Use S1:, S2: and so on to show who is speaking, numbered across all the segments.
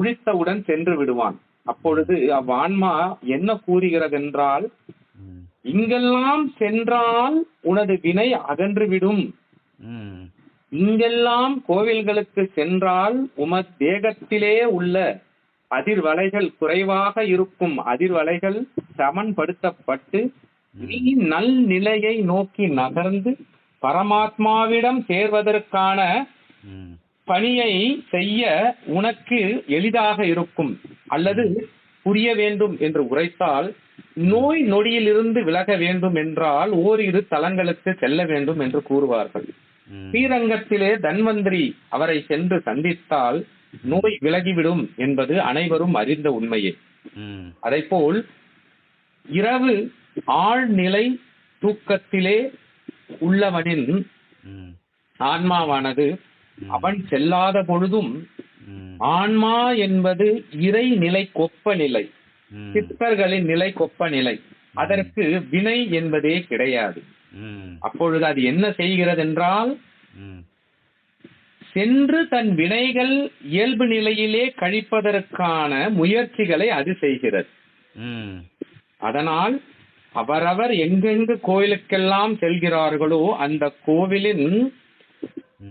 S1: முழித்தவுடன் சென்று விடுவான். அப்பொழுது அவ்வான்மா என்ன கூறுகிறதென்றால் இங்கெல்லாம் சென்றால் உனது வினை அகன்றுவிடும். இங்கெல்லாம் கோவில்களுக்கு சென்றால் உமது தேகத்திலே உள்ள அதிர்வலைகள் குறைவாக இருக்கும். அதிர்வலைகள் சமன்படுத்தப்பட்டு நீ நல் நிலையை நோக்கி நகர்ந்து பரமாத்மாவிடம் சேர்வதற்கான பணியை செய்ய உனக்கு எளிதாக இருக்கும் அல்லது புரிய வேண்டும் என்று உரைத்தால் நோய் நொடியிலிருந்து விலக வேண்டும் என்றால் ஓரிரு தலங்களுக்கு செல்ல வேண்டும் என்று கூறுவார்கள். ஸ்ரீரங்கத்திலே தன்வந்திரி அவரை சென்று சந்தித்தால் நோய் விலகிவிடும் என்பது அனைவரும் அறிந்த உண்மையே.
S2: ம்.
S1: அதைப்போல் இரவு ஆழ்நிலை தூக்கத்திலே உள்ளவனின் ஆன்மாவானது அவன் செல்லாத பொழுதும் ஆன்மா என்பது இறை நிலை கொப்ப நிலை. சித்தர்களின் நிலை கொப்ப நிலை. அதற்கு வினை என்பதே கிடையாது. அப்பொழுது அது என்ன செய்கிறது என்றால் சென்று தன் வினைகள் இயல்பு நிலையிலே கழிப்பதற்கான முயற்சிகளை அது செய்கிறது. அதனால் அவரவர் எங்கெங்கு கோயிலுக்கெல்லாம் செல்கிறார்களோ அந்த கோவிலின்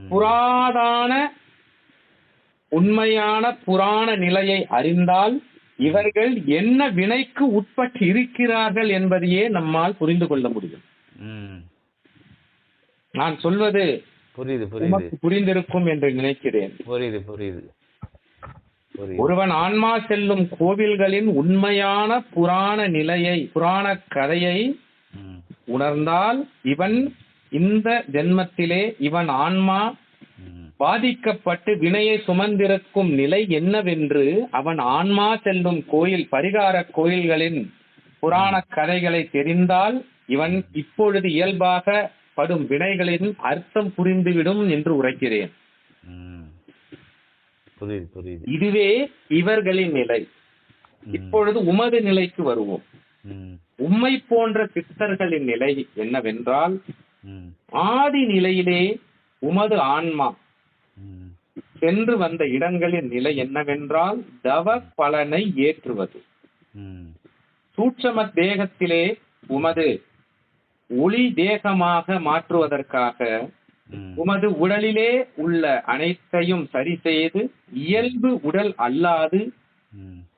S1: புராதான உண்மையான புராண நிலையை அறிந்தால் இவர்கள் என்ன வினைக்கு உட்பட்டு இருக்கிறார்கள் என்பதையே நம்மால் புரிந்து கொள்ள முடியும். நான் சொல்வது
S2: புரியுது புரியுது.
S1: புரிந்திருக்கும் என்று நினைக்கிறேன்.
S2: புரியுது புரியுது.
S1: ஒருவன் ஆன்மா செல்லும் கோவில்களின் உண்மையான புராண நிலையை புராண கதையை உணர்ந்தால் இவன் இந்த ஜென்மத்திலே இவன் ஆன்மா பாதிக்கப்பட்டு வினையை சுமந்திருக்கும் நிலை என்னவென்று அவன் ஆன்மா செல்லும் கோயில் பரிகார கோயில்களின் புராண கதைகளை தெரிந்தால் இவன் இப்பொழுது இயல்பாக படும் வினைகளின் அர்த்தம் புரிந்துவிடும் என்று உரைக்கிறேன். இதுவே இவர்களின் நிலை. இப்பொழுது உமது நிலைக்கு வருவோம். உம்மை போன்ற சித்தர்களின் நிலை என்னவென்றால் ஆதி நிலையிலே உமது ஆன்மா. சென்று வந்த இடங்களின் நிலை என்னவென்றால் தவ பலனை ஏற்றுவது. சூட்சம தேகத்திலே உமது ஒளி தேகமாக மாற்றுவதற்காக உமது உடலிலே உள்ள அனைத்தையும் சரி செய்து இயல்பு உடல் அல்லாது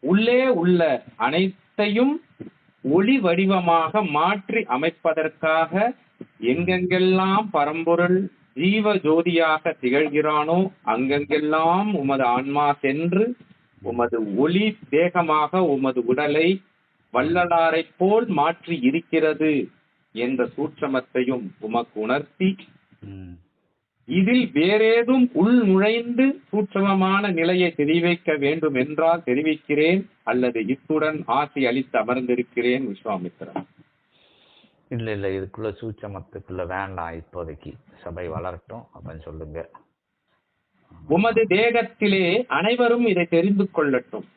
S1: உள்ளே உள்ள அனைத்தையும் ஒளி வடிவமாக மாற்றி அமைப்பதற்காக எங்கெங்கெல்லாம் பரம்பொருள் ஜீவ ஜோதியாக திகழ்கிறானோ அங்கெங்கெல்லாம் உமது ஆன்மா சென்று உமது ஒளி தேகமாக உமது உடலை வள்ளலாரைப் போல் மாற்றி இருக்கிறது என்ற சூட்சமத்தையும் உமக்கு உணர்த்தி இதில் வேறேதும் உள் நுழைந்து சூட்சமமான நிலையை தெரிவிக்க வேண்டும் என்றால் தெரிவிக்கிறேன் அல்லது இத்துடன் ஆசி அளித்து அமர்ந்திருக்கிறேன் விஸ்வாமித்திரன்
S2: இல்ல இல்ல இதுக்குள்ள சூட்சமத்துக்குள்ள வேண்டாம் இப்போதைக்கு. சபை வளரட்டும் அப்படின்னு சொல்லுங்க.
S1: உமது தேகத்திலே அனைவரும் இதை தெரிந்து கொள்ளட்டும்.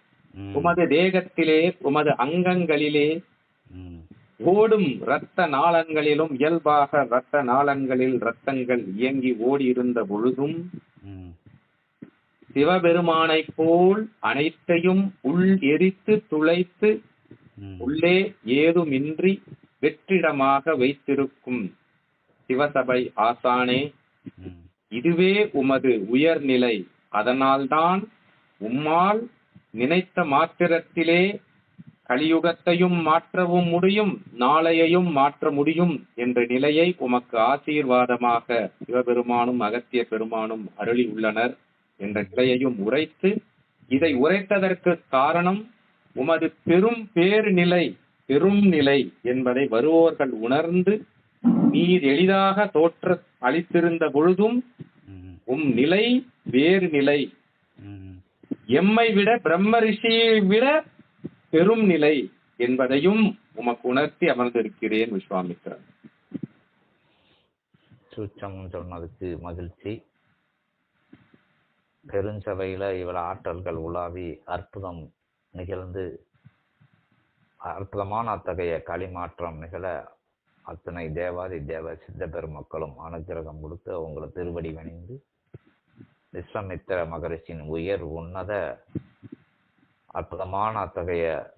S1: உமது தேகத்திலே உமது அங்கங்களிலே ஓடும் இரத்த நாளங்களிலும் இயல்பாக இரத்த நாளங்களில் இரத்தங்கள் இயங்கி ஓடி இருந்த பொழுதும்
S2: ம்,
S1: சிவபெருமானைப் போல் அனைத்தையும் உள் எரித்து துளைத்து உள்ளே ஏதுமின்றி வெற்றிடமாக வைத்திருக்கும் சிவசபை ஆசானே இதுவே உமது உயர்நிலை. அதனால்தான் உம்மால் நினைத்த மாத்திரத்திலே கலியுகத்தையும் மாற்றவும் முடியும் நாளையையும் மாற்ற முடியும் என்ற நிலையை உமக்கு ஆசீர்வாதமாக சிவபெருமானும் அகத்திய பெருமானும் அருளி உள்ளனர் என்ற நிலையையும் உரைத்து இதை உரைத்ததற்கு காரணம் உமது பெரும் பேருநிலை பெரும் நிலை என்பதை வருவோர்கள் உணர்ந்து நீர் எளிதாக தோற்ற அளித்திருந்த பொழுதும் உம் நிலை வேறு நிலை. எம்மை விட பிரம்ம ரிஷியை விட பெரும் நிலை என்பதையும் உமக்கு உணர்த்தி அமர்ந்திருக்கிறேன் விஸ்வாமித்ரன்.
S2: சூச்சம் சொன்னதுக்கு மகிழ்ச்சி. பெருஞ்சபையில இவ்வளவு ஆற்றல்கள் உலாவி அற்புதம் நிகழ்ந்து அற்புதமான அத்தகைய களிமாற்றம் நிகழ அத்தனை தேவாதி தேவ சித்த பெருமக்களும் அனுக்கிரகம் கொடுத்து அவங்கள திருவடி வணிந்து விஸ்வமித்திர மகரிஷியின் உயர் உன்னத அற்புதமான அத்தகைய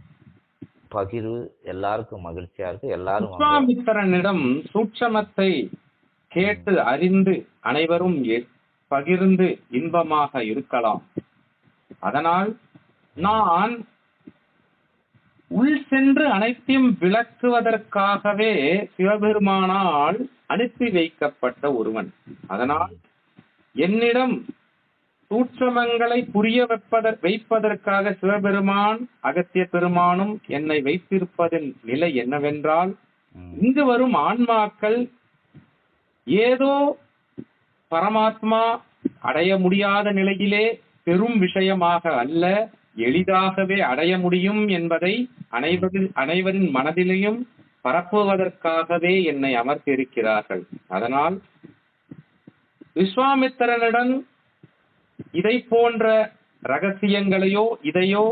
S2: பகிர்வு எல்லாருக்கும் மகிழ்ச்சியா இருக்கு. எல்லாரும்
S1: விஸ்வாமித்திரனிடம் சூட்சமத்தை கேட்டு அறிந்து அனைவரும் எ- பகிர்ந்து இன்பமாக இருக்கலாம். அதனால் நான் உள் சென்று அனைத்தையும் விளக்குவதற்காகவே சிவபெருமானால் அனுப்பி வைக்கப்பட்ட ஒருவன். அதனால் என்னிடம் சூட்சமங்களை புரிய வைப்பதற் வைப்பதற்காக சிவபெருமான் அகத்திய பெருமானும் என்னை வைத்திருப்பதின் நிலை என்னவென்றால் இங்கு வரும் ஆன்மாக்கள் ஏதோ பரமாத்மா அடைய முடியாத நிலையிலே பெரும் விஷயமாக அல்ல. எளிதாகவே அடைய முடியும் என்பதை அனைவரின் அனைவரின் மனதிலையும் பரப்புவதற்காகவே என்னை அமர்த்தியிருக்கிறார்கள். அதனால் விஸ்வாமித்திரனிடம் இதை போன்ற ரகசியங்களையோ இதையோ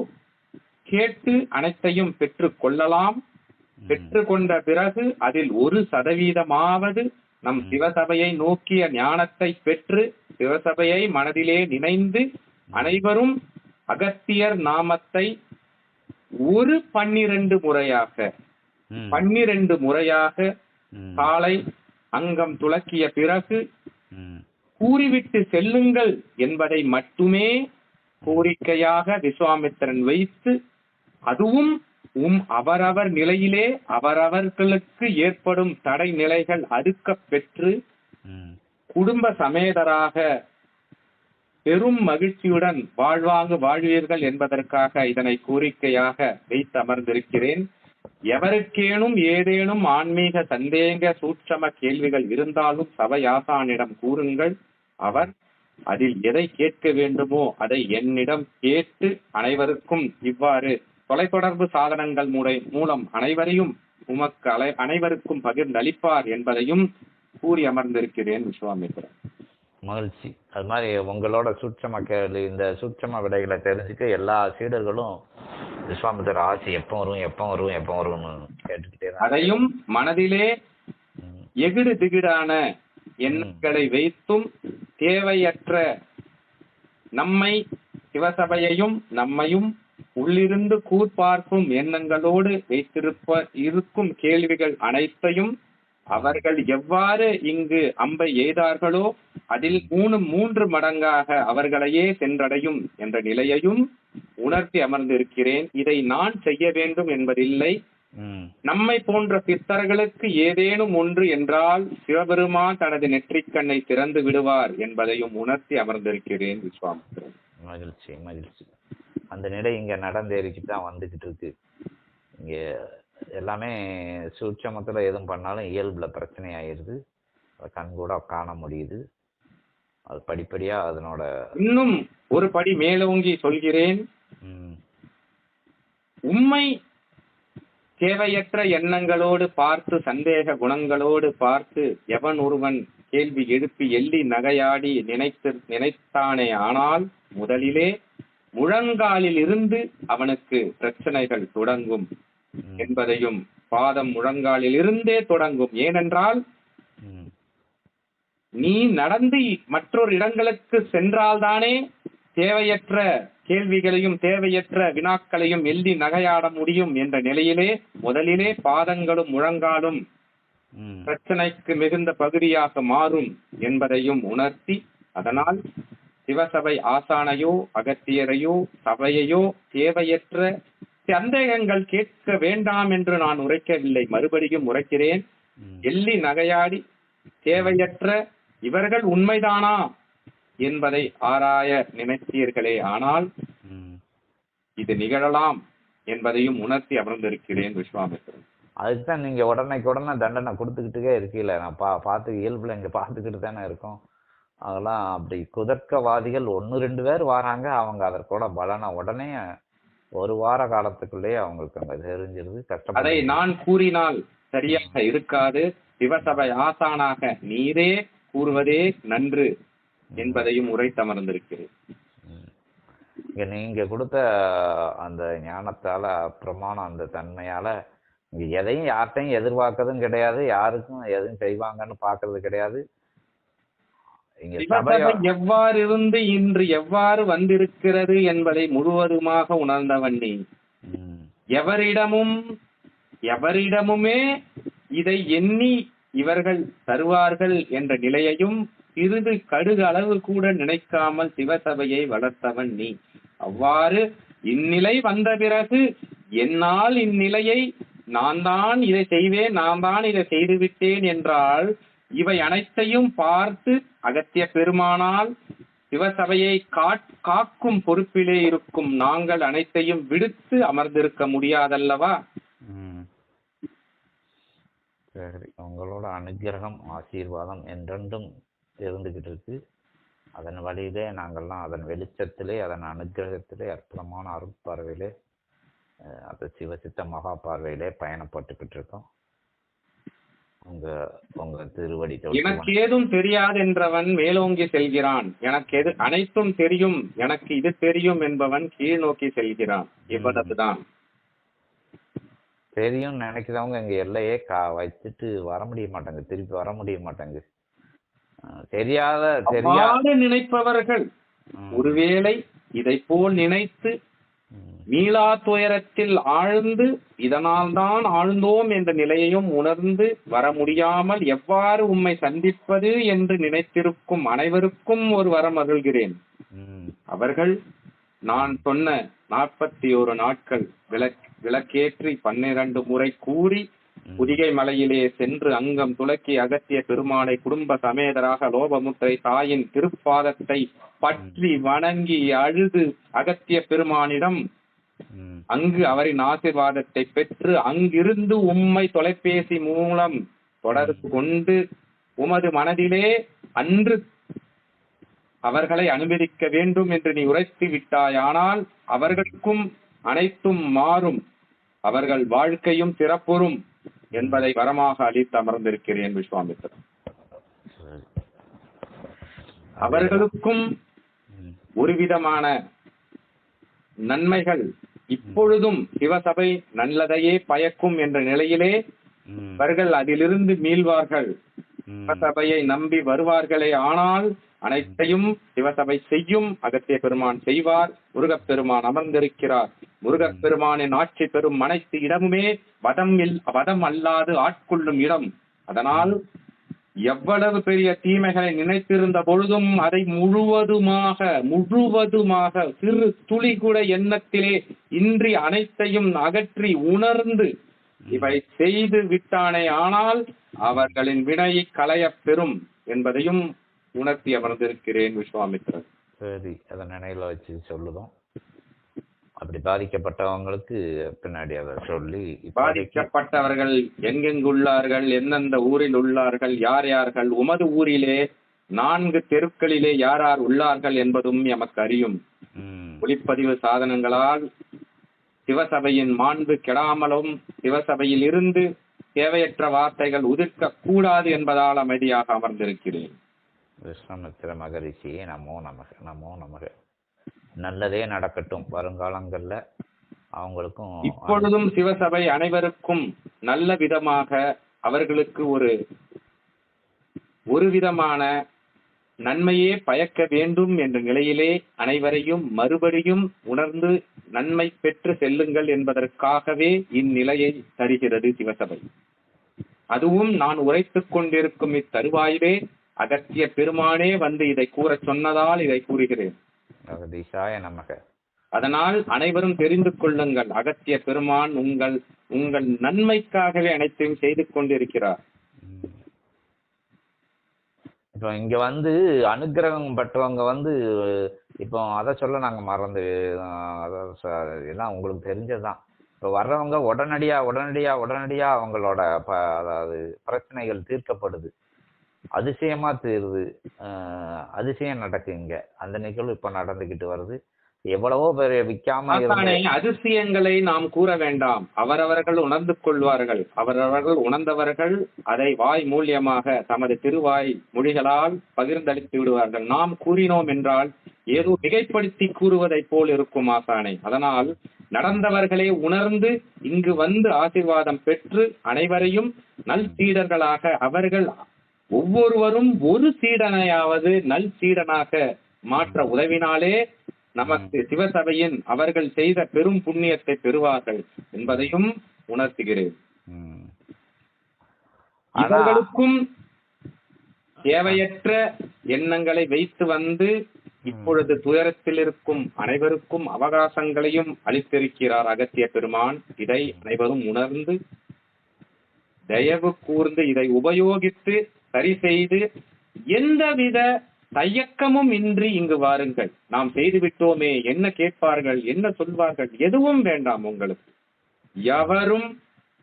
S1: கேட்டு அனைத்தையும் பெற்றுக் கொள்ளலாம். பெற்றுக்கொண்ட பிறகு அதில் ஒரு சதவீதமாவது நம். சிவசபையை நோக்கிய ஞானத்தை பெற்று சிவசபையை மனதிலே நினைந்து அனைவரும் அகத்தியர் நாமத்தை ஒரு பன்னிரண்டு முறையாக பன்னிரண்டு முறையாக காலை அங்கம் துலக்கிய பிறகு கூறிவிட்டு செல்லுங்கள் என்பதை மட்டுமே கோரிக்கையாக விஸ்வாமித்திரன் வைத்து அதுவும் உம் அவரவர் நிலையிலே அவரவர்களுக்கு ஏற்படும் தடை நிலைகள் அறுக்கப் பெற்று குடும்ப சமேதராக பெரும் மகிழ்ச்சியுடன் வாழ்வாங்கு வாழ்வீர்கள் என்பதற்காக இதனை கோரிக்கையாக வைத்து அமர்ந்திருக்கிறேன். எவருக்கேனும் ஏதேனும் ஆன்மீக சந்தேக சூட்சம கேள்விகள் இருந்தாலும் சபையாசானிடம் கூறுங்கள். அவர் அதில் எதை கேட்க வேண்டுமோ அதை என்னிடம் கேட்டு அனைவருக்கும் இவ்வாறு தொலைத்தொடர்பு சாதனங்கள் முறை மூலம் அனைவரையும் உமக்கு அலை அனைவருக்கும் பகிர்ந்தளிப்பார் என்பதையும் கூறி அமர்ந்திருக்கிறேன் விஸ்வாமித்திரன்.
S2: மகிழ்ச்சி. அது மாதிரி உங்களோட சூட்சம கேள்வி இந்த சூட்சம விடைகளை தெரிஞ்சுக்க எல்லா சீடர்களும் விஸ்வாமித்திர ஆசி எப்போ வரும் எப்போ வரும் எப்போ வரும்னு கேட்டுக்கிட்டே
S1: அதையும் மனதிலே எகிடு திகிடான எண்ணங்களை வைத்தும் தேவையற்ற நம்மை சிவசபையையும் நம்மையும் உள்ளிருந்து கூர்பார்க்கும் எண்ணங்களோடு வைத்திருப்ப இருக்கும் கேள்விகள் அனைத்தையும் அவர்கள் எவ்வாறு இங்கு அம்பை எய்தார்களோ அதில் மூணு மூன்று மடங்காக அவர்களையே சென்றடையும் என்ற நிலையையும் உணர்த்தி அமர்ந்திருக்கிறேன். இதை நான் செய்ய வேண்டும் என்பதில்லை. நம்மை போன்ற சித்தர்களுக்கு ஏதேனும் ஒன்று என்றால் சிவபெருமான் தனது நெற்றிக்கண்ணை திறந்து விடுவார் என்பதையும் உணர்த்தி அமர்ந்திருக்கிறேன் விஸ்வாமித்திரன்
S2: மகிழ்ச்சி மகிழ்ச்சி. அந்த நிலை இங்க நடந்தேறிக்கிட்டு தான் வந்துகிட்டு இருக்கு. இங்க எல்லாமே சூட்சமத்துல எதுவும் பண்ணாலும் இயல்புல பிரச்சனை ஆயிருது அதை கண் கூட காண முடியுது. அது படிப்படியா அதனோட
S1: இன்னும் ஒரு படி மேலோங்கி சொல்கிறேன். உண்மை தேவையற்ற எண்ணங்களோடு பார்த்து சந்தேக குணங்களோடு பார்த்து எவன் ஒருவன் கேள்வி எழுப்பி எள்ளி நகையாடி நினைத்து நினைத்தானே ஆனால் முதலிலே முழங்காலில் இருந்து அவனுக்கு பிரச்சனைகள் தொடங்கும். என்பதையும் பாதம் முழங்காலில் இருந்தே தொடங்கும். ஏனென்றால் நீ நடந்து மற்றொரு இடங்களுக்கு சென்றால்தானே தேவையற்ற கேள்விகளையும் தேவையற்ற வினாக்களையும் எழுதி நகையாட முடியும் என்ற நிலையிலே முதலிலே பாதங்களும் முழங்காலும் பிரச்சனைக்கு மிகுந்த பகுதியாக மாறும் என்பதையும் உணர்த்தி அதனால் சிவசபை ஆசானையோ அகத்தியரையோ சபையையோ தேவையற்ற சந்தேகங்கள் கேட்க வேண்டாம் என்று நான் உரைக்கவில்லை. மறுபடியும் உரைக்கிறேன். எள்ளி நகையாடி தேவையற்ற இவர்கள் உண்மைதானா என்பதை ஆராய நினைத்தீர்களே. ஆனால். இது நிகழலாம் என்பதையும் உணர்த்தி அமர்ந்திருக்கிறேன் விஸ்வாமித்திரன்.
S2: அதுக்கு தான் நீங்க உடனேக்கு உடனே தண்டனை கொடுத்துக்கிட்டே இருக்கீல நான் பா பார்த்து இயல்புல இங்க பார்த்துக்கிட்டு தானே இருக்கோம். அதெல்லாம் அப்படி குதர்க்கவாதிகள் ஒன்று ரெண்டு பேர் வராங்க. அவங்க அதற்கூட பலனை உடனே ஒரு வார காலத்துக்குள்ளேயே அவங்களுக்கு அங்க தெரிஞ்சிருது
S1: அதை
S2: கஷ்டப்பட
S1: நான் கூறினால் சரியாக இருக்காது. சிவசபை ஆசானாக நீரே கூறுவதே நன்று என்பதையும் உரைத்தமர்ந்திருக்கிறேன்
S2: ம். இங்க நீங்க கொடுத்த அந்த ஞானத்தால பிரமாணம் அந்த தன்மையால இங்க எதையும் யார்கிட்டையும் எதிர்பார்க்கறதும் கிடையாது யாருக்கும் எதுவும் செய்வாங்கன்னு பார்க்கறது கிடையாது.
S1: எவ்வாறு இருந்து இன்று எவ்வாறு வந்திருக்கிறது என்பதை முழுவதுமாக உணர்ந்தவன் நீ. எவரிடமும் எவரிடமுமே இதை எண்ணி இவர்கள் தருவார்கள் என்ற நிலையையும் சிறிது கடுகு அளவு கூட நினைக்காமல் சிவசபையை வளர்த்தவன் நீ. அவ்வாறு இந்நிலை வந்த பிறகு என்னால் இந்நிலையை நான் தான் இதை செய்வேன் நான் தான் இதை செய்துவிட்டேன் என்றால் இவை அனைத்தையும் பார்த்து அகத்திய பெருமானால் சிவசபையை காட்- காக்கும் பொறுப்பிலே இருக்கும் நாங்கள் அனைத்தையும் விடுத்து அமர்ந்திருக்க முடியாதல்லவா?
S2: சரி உங்களோட அனுக்கிரகம் ஆசீர்வாதம் என்றென்றும் இருந்துகிட்டு இருக்கு அதன் வழியிலே நாங்கள்லாம் அதன் வெளிச்சத்திலே அதன் அனுக்கிரகத்திலே அற்புதமான அருட்பார்வையிலே அந்த அது சிவசித்த மகா பார்வையிலே பயணப்பட்டுக்கிட்டு இருக்கோம் உங்க உங்க திருவடி
S1: எனக்கு ஏதும் தெரியாது என்றவன் மேலோங்கி செல்கிறான். எனக்கு எது அனைத்தும் தெரியும். எனக்கு இது தெரியும் என்பவன் கீழ் நோக்கி செல்கிறான். இவ்வளவுதான்.
S2: தெரியும் நினைக்கிறவங்க இங்க எல்லையே கா வச்சுட்டு வர முடிய மாட்டாங்க. திருப்பி வர முடிய மாட்டாங்க. தெரியாத தெரியா
S1: அவ்வாறு நினைப்பவர்கள் ஒருவேளை இதை போல் நினைத்து மீளா துயரத்தில் ஆழ்ந்து இதனால் தான் ஆழ்ந்தோம் என்ற நிலையையும் உணர்ந்து வர முடியாமல் எவ்வாறு உம்மை சந்திப்பது என்று நினைத்திருக்கும் அனைவருக்கும் ஒரு வரம் அருள்கிறேன் அவர்கள் நான் சொன்ன நாற்பத்தி ஒரு நாட்கள் விளக் விளக்கேற்றி பன்னிரண்டு முறை கூறி. புதிகை மலையிலே சென்று அங்கம் துலக்கி அகத்திய பெருமானை குடும்ப சமேதராக லோபமுத்திரை தாயின் திருப்பாதத்தை பற்றி வணங்கி அழுது அகத்திய பெருமானிடம் அங்கு அவரின் ஆசீர்வாதத்தை பெற்று அங்கிருந்து உம்மை தொலைபேசி மூலம் தொடர்பு கொண்டு உமது மனதிலே அன்று அவர்களை அனுமதிக்க வேண்டும் என்று நீ உரைத்து விட்டாயானால் அவர்களுக்கும் அனைத்தும் மாறும். அவர்கள் வாழ்க்கையும் சிறப்புறும். என்பதை வரமாக அளித்து அமர்ந்திருக்கிறேன் விஸ்வாமித்திரன். அவர்களுக்கும்
S2: ம்,
S1: ஒரு விதமான நன்மைகள் இப்பொழுதும் சிவசபை நல்லதையே பயக்கும் என்ற நிலையிலே அவர்கள் அதிலிருந்து மீள்வார்கள். சிவசபையை நம்பி வருவார்களே ஆனால் அனைத்தையும் சிவசபை செய்யும் அகத்திய பெருமான் செய்வார் முருகப் பெருமான் அமர்ந்திருக்கிறார். முருகப் பெருமானின் ஆட்சி பெறும் அனைத்து இடமுமே வதம் வதம் அல்லாது ஆட்கொள்ளும் இடம். அதனால் எவ்வளவு பெரிய தீமைகளை நினைத்திருந்த பொழுதும் அதை முழுவதுமாக முழுவதுமாக சிறு துளி கூட எண்ணத்திலே இன்றி அனைத்தையும் அகற்றி உணர்ந்து இவை செய்து விட்டானே ஆனால் அவர்களின் வினையை களையப் பெறும் என்பதையும் உணர்த்தி அமர்ந்திருக்கிறேன் விஸ்வாமித்திரன்
S2: சரி அதை நினைவில் வச்சு சொல்லுதோம். அப்படி பாதிக்கப்பட்டவங்களுக்கு பின்னாடி அதை சொல்லி
S1: பாதிக்கப்பட்டவர்கள் எங்கெங்கு உள்ளார்கள் எந்தெந்த ஊரில் உள்ளார்கள் யார் யார்கள் உமது ஊரிலே நான்கு தெருக்களிலே யார் யார் உள்ளார்கள் என்பதும் எமக்கு அறியும். ஒளிப்பதிவு சாதனங்களால் சிவசபையின் மாண்பு கெடாமலும் சிவசபையில் இருந்து தேவையற்ற வார்த்தைகள் உதிர்க்க கூடாது என்பதால் அமைதியாக அமர்ந்திருக்கிறேன்.
S2: விஸ்வாமித்திர மகரிஷியே நமோ நமக நமோ நமக. நல்லதே நடக்கட்டும். வருங்காலங்கள்ல அவங்களுக்கும்
S1: இப்பொழுதும் சிவசபை அனைவருக்கும் நல்ல விதமாக அவர்களுக்கு ஒரு ஒரு விதமான நன்மையே பயக்க வேண்டும் என்ற நிலையிலே அனைவரையும் மறுபடியும் உணர்ந்து நன்மை பெற்று செல்லுங்கள் என்பதற்காகவே இந்நிலையை தருகிறது சிவசபை. அதுவும் நான் உரைத்துக் கொண்டிருக்கும் இத்தருவாயிலே அகத்திய பெருமானே வந்து இதை கூற சொன்னதால் இதை கூறுகிறேன்.
S2: ஜெகதீஷாய நமக.
S1: அதனால் அனைவரும் தெரிந்து கொள்ளுங்கள். அகத்திய பெருமான் உங்கள் உங்கள் நன்மைக்காகவே அனைத்தையும் செய்து கொண்டிருக்கிறார்.
S2: இப்போ இங்க வந்து அனுக்கிரகம் பெற்றவங்க வந்து இப்போ அதை சொல்ல நாங்க மறந்து எல்லாம் உங்களுக்கு தெரிஞ்சதுதான். இப்போ வர்றவங்க உடனடியா உடனடியா உடனடியா அவங்களோட அதாவது பிரச்சனைகள் தீர்க்கப்படுது. அதிசயமா தீருது அதிசயம் நடக்கு இங்க. அந்த நிகழ்வு இப்ப நடந்துகிட்டு வருது. எவ்வளவோ பேர் விற்காம
S1: அதிசயங்களை நாம் கூற வேண்டாம். அவரவர்கள் உணர்ந்து கொள்வார்கள். அவரவர்கள் உணர்ந்தவர்கள் அதை வாய் மூலியமாக தமது திருவாய் மொழிகளால் பகிர்ந்தளித்து விடுவார்கள். நாம் கூறினோம் என்றால் ஏதோ மிகைப்படுத்தி கூறுவதைப் போல் இருக்கும் ஆசானை. அதனால் நடந்தவர்களே உணர்ந்து இங்கு வந்து ஆசீர்வாதம் பெற்று அனைவரையும் நல் சீடர்களாக அவர்கள் ஒவ்வொருவரும் ஒரு சீடனையாவது நல் சீடனாக மாற்ற உதவினாலே நமக்கு சிவசபையின் அவர்கள் செய்த பெரும் புண்ணியத்தை பெறுவார்கள் என்பதையும் உணர்த்துகிறேன்.
S2: ம். ஆனா
S1: இவர்களுக்கும் தேவையற்ற எண்ணங்களை வைத்து வந்து இப்பொழுது துயரத்தில் இருக்கும் அனைவருக்கும் அவகாசங்களையும் அளித்திருக்கிறார் அகத்திய பெருமான். இதை அனைவரும் உணர்ந்து தயவு கூர்ந்து இதை உபயோகித்து சரி செய்து எந்தவித தயக்கமும் இன்றி இங்கு வாருங்கள் நாம் செய்து விட்டோமே என்ன கேட்பார்கள் என்ன சொல்வார்கள் எதுவும் வேண்டாம் உங்களுக்கு எவரும்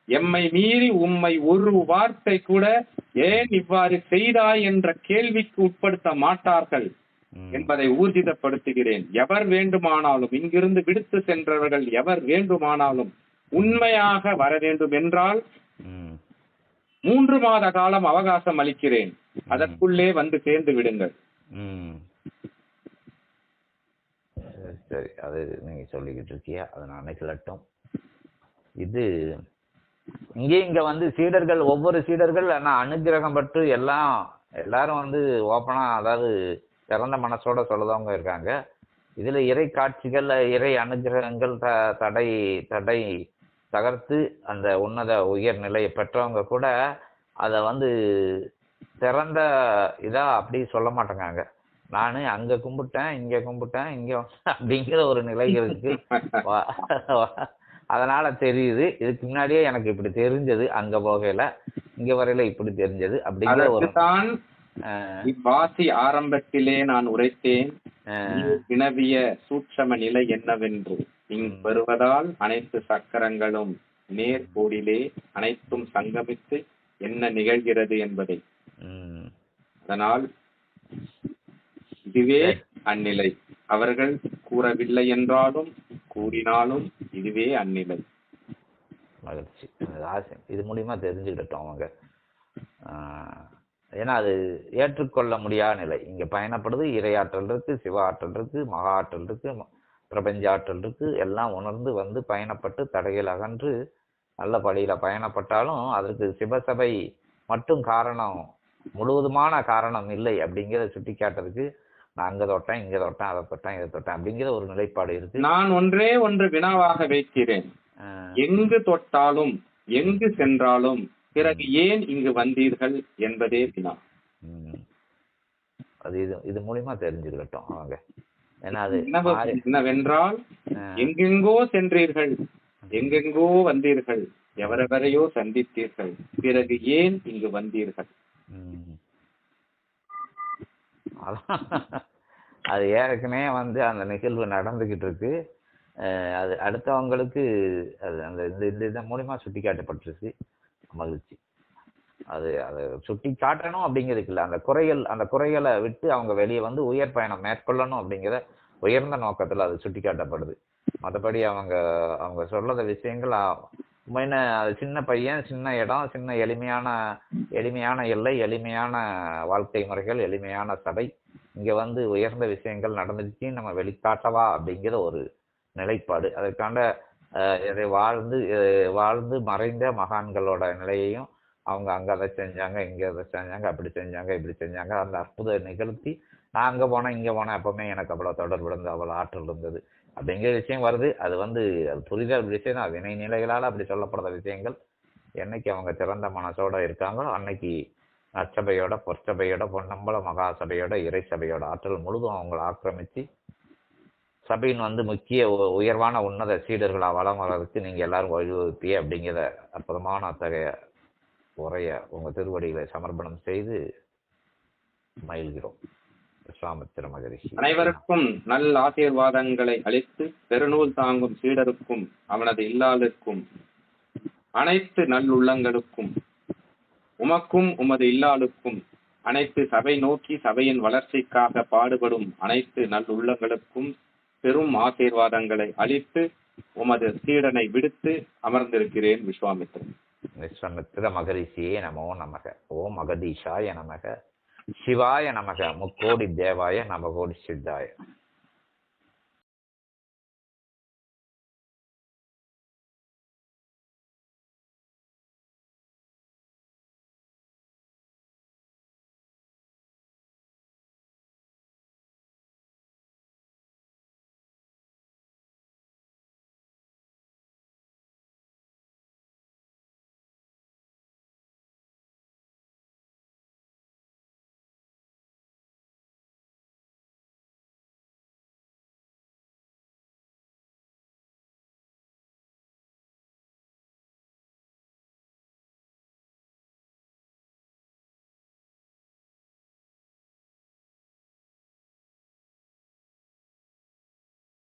S1: எம்மை மீறி உம்மை ஒரு வார்த்தை கூட ஏன் இவ்வாறு செய்தாய் என்ற கேள்விக்கு உட்படுத்த மாட்டார்கள். என்பதை ஊர்ஜிதப்படுத்துகிறேன் எவர் வேண்டுமானாலும் இங்கிருந்து விடுத்து சென்றவர்கள் எவர் வேண்டுமானாலும் உண்மையாக வர வேண்டும் என்றால். மூன்று மாத காலம் அவகாசம் அளிக்கிறேன். அதற்குள்ளே வந்து சேர்ந்து விடுங்கள்.
S2: சரி, அது நீங்க சொல்லிக்கிட்டு இருக்கியா? அதை நானே கிளட்டும் இது இங்கே இங்க வந்து சீடர்கள் ஒவ்வொரு சீடர்கள் ஆனா அனுகிரகம் பட்டு எல்லாம் எல்லாரும் வந்து ஓப்பனா அதாவது திறந்த மனசோட சொல்லதவங்க இருக்காங்க. இதுல இறை காட்சிகள் இறை அனுகிரகங்கள் தடை தடை தகர்த்து அந்த உன்னத உயர் நிலையை பெற்றவங்க கூட அதை வந்து திறந்த இதா அப்படி சொல்ல மாட்டேங்காங்க. நான் அங்க கும்பிட்டேன் இங்க கும்பிட்டேன் இங்க அப்படிங்கிற ஒரு நிலை இருக்கு. அதனால தெரியுது. இதுக்கு முன்னாடியே எனக்கு இப்படி தெரிஞ்சது. அங்க போகையில இங்க வரையில இப்படி தெரிஞ்சது அப்படிங்கிற ஒரு
S1: இவ்வாசி ஆரம்பத்திலே நான் உரைத்தேன். வினவிய சூட்சம நிலை என்னவென்று? இங்கு வருவதால் அனைத்து சக்கரங்களும் நேர்கோடிலே அனைத்தும் சங்கமித்து என்ன நிகழ்கிறது என்பதை. அதனால் இதுவே அந்நிலை. அவர்கள் கூறவில்லை என்றாலும் கூறினாலும் இதுவே அந்நிலை.
S2: மகிழ்ச்சி. ஆசை இது மூலியமா தெரிஞ்சுக்கிட்டோம் அவங்க. ஆஹ், ஏன்னா அது ஏற்றுக்கொள்ள முடியாத நிலை. இங்க பயணப்படுது இறையாற்றல் இருக்கு சிவ ஆற்றல் இருக்கு மகா ஆற்றல் இருக்கு பிரபஞ்ச ஆற்றல் இருக்கு எல்லாம் உணர்ந்து வந்து பயணப்பட்டு தடைகள் அகன்று நல்ல படியில பயணப்பட்டாலும் அதற்கு சிவசபை மட்டும் காரணம் முழுவதுமான காரணம் இல்லை அப்படிங்கிறத சுட்டி காட்டுறதுக்கு நான் அங்க தொட்டேன் இங்க தொட்டேன் அதை தொட்டேன் இதை தொட்டேன் அப்படிங்கிற ஒரு நிலைப்பாடு இருக்கு.
S1: நான் ஒன்றே ஒன்று வினாவாக வைக்கிறேன். எங்கு தொட்டாலும் எங்கு சென்றாலும் பிறகு ஏன் இங்கு வந்தீர்கள் என்பதே வினா.
S2: அது இது இது மூலியமா தெரிஞ்சுக்கிட்டோம் அவங்க ஏன்னா அது
S1: என்னவென்றால் எங்கெங்கோ சென்றீர்கள் எங்கெங்கோ வந்தீர்கள் எவரெவரையோ சந்தித்தீர்கள் பிறகு ஏன் இங்கு வந்தீர்கள்?
S2: அது ஏற்கனவே வந்து அந்த நிகழ்வு நடந்துகிட்டு இருக்கு அது அடுத்தவங்களுக்கு அது அந்த இந்த இந்த மூலியமா சுட்டி காட்டப்பட்டிருக்கு மகிழ்ச்சி. அது அதை சுட்டி காட்டணும் அப்படிங்கிறதுக்கு இல்லை. அந்த குறைகள் அந்த குறைகளை விட்டு அவங்க வெளியே வந்து உயர் பயணம் மேற்கொள்ளணும் அப்படிங்கிற உயர்ந்த நோக்கத்தில் அது சுட்டி காட்டப்படுது. மற்றபடி அவங்க அவங்க சொல்றத விஷயங்கள் முன்ன அது சின்ன பையன் சின்ன இடம் சின்ன எளிமையான எளிமையான எல்லை எளிமையான வாழ்க்கை முறைகள் எளிமையான சபை. இங்கே வந்து உயர்ந்த விஷயங்கள் நடந்துச்சு நம்ம வெளிக்காட்டவா அப்படிங்கிற ஒரு நிலைப்பாடு. அதற்காண்ட இதை வாழ்ந்து வாழ்ந்து மறைந்த மகான்களோட நிலையையும் அவங்க அங்கே அதை செஞ்சாங்க இங்கே அதை செஞ்சாங்க அப்படி செஞ்சாங்க இப்படி செஞ்சாங்க. அந்த அற்புத நிகழ்த்தி நான் அங்கே போனேன் இங்கே போனேன் எப்பவுமே எனக்கு அவ்வளோ தொடர்பு இருந்தது அவ்வளோ ஆற்றல் இருந்தது. அப்படிங்கிற விஷயம் வருது. அது வந்து அது புரிதல் விஷயம் தான். வினை நிலைகளால் அப்படி சொல்லப்படுற விஷயங்கள். என்னைக்கு அவங்க திறந்த மனசோடு இருக்காங்களோ அன்னைக்கு நற்சபையோட பொற்சபையோட பொன்னம்பல மகா சபையோட இறை சபையோட ஆற்றல் முழுதும் அவங்களை ஆக்கிரமித்து சபையின் வந்து முக்கிய உ- உயர்வான உன்னத சீடர்களாக வளம் வர்றதுக்கு நீங்கள் எல்லாரும் வழிவகுப்பிய அப்படிங்கிற அற்புதமான அத்தகைய உரைய உங்க திருவடிகளை சமர்ப்பணம் செய்து மயில்கிறோம் விஸ்வாமித்திர மகரிஷி.
S1: அனைவருக்கும் நல் ஆசீர்வாதங்களை அளித்து பெருநூல் தாங்கும் சீடருக்கும் அவனது இல்லாளுக்கும் அனைத்து நல்லுள்ளங்களுக்கும் உமக்கும் உமது இல்லாளுக்கும் அனைத்து சபை நோக்கி சபையின் வளர்ச்சிக்காக பாடுபடும் அனைத்து நல்லுள்ளங்களுக்கும் பெரும் ஆசீர்வாதங்களை அளித்து உமது சீடனை விடுத்து அமர்ந்திருக்கிறேன் விஸ்வாமித்திரன்.
S2: விஸ்வமித்ர மகரிஷியே நமோ நமக. ஓம் மகதீஷாய நமக. சிவாய நமக. முக்கோடி தேவாய நமகோடி சித்தாய.